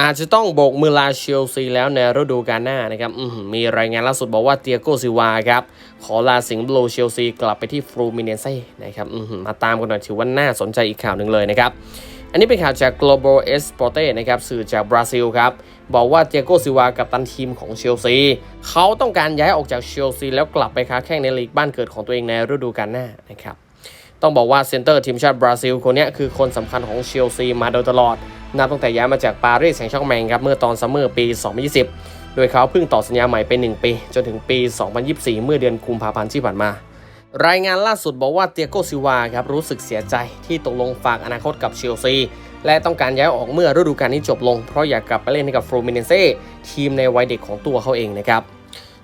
อาจจะต้องโบกมือลาเชลซีแล้วในฤดูกาลหน้านะครับมีรายงานล่าสุดบอกว่าเตียโกซิวาครับ ขอลาสิงห์บลูเชลซีกลับไปที่ฟรูมิเนเซ่นะครับมาตามกันหน่อยถือว่าน่าสนใจอีกข่าวหนึ่งเลยนะครับ อันนี้เป็นข่าวจาก Global Esporte นะครับสื่อจากบราซิลครับ บอกว่าเตียโกซิวากับตันทีมของเชลซี เขาต้องการย้ายออกจากเชลซีแล้วกลับไปค้าแข่งในลีกบ้านเกิดของตัวเองในฤดูกาลหน้านะครับต้องบอกว่าเซนเตอร์ทีมชาติบราซิลคนนี้คือคนสำคัญของเชลซีมาโดยตลอด นับตั้งแต่ย้ายมาจากปารีสแซงต์แชร์แมงครับเมื่อตอนซัมเมอร์ปี 2020 โดยเขาเพิ่งต่อสัญญาใหม่เป็น1ปี จนถึงปี 2024 เมื่อเดือนกุมภาพันธ์ที่ผ่านมา รายงานล่าสุดบอกว่าเตียโกซิวาครับรู้สึกเสียใจที่ตกลงฝากอนาคตกับเชลซีและต้องการย้ายออกเมื่อฤดูกาลนี้จบลง เพราะอยากกลับไปเล่นให้กับฟลูมิเนเซ่ทีมในวัยเด็กของตัวเขาเองนะครับ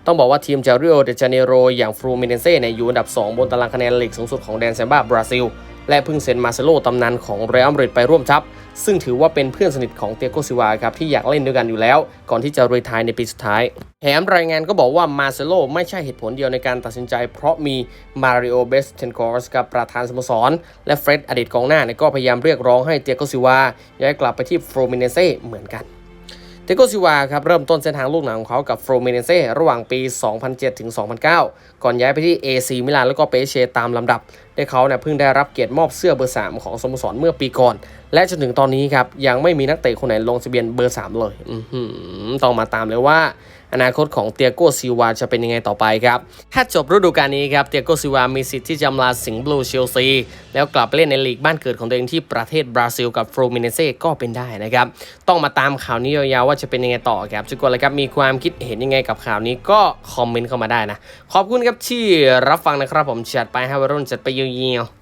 ต้องบอกว่าทีมจาริโอเดจาเนโรอย่างฟลูมิเนเซ่ในยอยู่อันดับ 2 บนตารางคะแนนลีกสูงสุดของแดนแซมบ้าบราซิล และเพิ่งเซ็นมาเซโลตำนานของเรอัลมาดริดไปร่วมทัพ ซึ่งถือว่าเป็นเพื่อนสนิทของเตียโกซิวาครับที่อยากเล่นด้วยกันอยู่แล้ว ก่อนที่จะรีไทายในปีสุดท้ายแถมรายงานก็บอกว่ามาเซโลไม่ใช่เหตุผลเดียวในการตัดสินใจ เพราะมีมาริโอเบสเทนคอร์สกับประธานสโมสร และเฟร็ดอดีตกองหน้าก็พยายามเรียกร้องให้เตียโกซิวาย้ายกลับไปที่ฟลูมิเนเซ่เหมือนกันเตโกซิวาครับเริ่มต้นเส้นทางลูกหนังของเขากับโฟรเมเนเซ่ระหว่างปี 2007 ถึง 2009 ก่อนย้ายไปที่ AC มิลานแล้วก็เปเชตามลำดับได้เขาเนี่ยเพิ่งได้รับเกียรติมอบเสื้อเบอร์ 3 ของสโมสรเมื่อปีก่อน และจนถึงตอนนี้ครับ ยังไม่มีนักเตะคนไหนลงทะเบียนเบอร์ 3 เลยต้องมาตามเลยว่า อนาคตของเตียโกซิวาจะเป็นยังไงต่อไปครับ ถ้าจบฤดูกาลนี้ครับเตียโกซิวามีสิทธิ์ที่จะำลาสิงห์บลูเชลซีแล้วกลับไปเล่นในลีกบ้านเกิดของตัวเองที่ประเทศบราซิลกับฟรูมิเนเซ่ก็เป็นได้นะครับต้องมาตามข่าวนี้ยาวๆว่าจะเป็นยังไงต่อครับทุกคนเลยครับมีความคิดเห็นยังไงกับข่าวนี้ก็คอมเมนต์เข้ามาได้นะขอบคุณครับที่รับฟังนะครับผมจัดไปให้วัยรุ่นจัดไปเยี่ยวๆ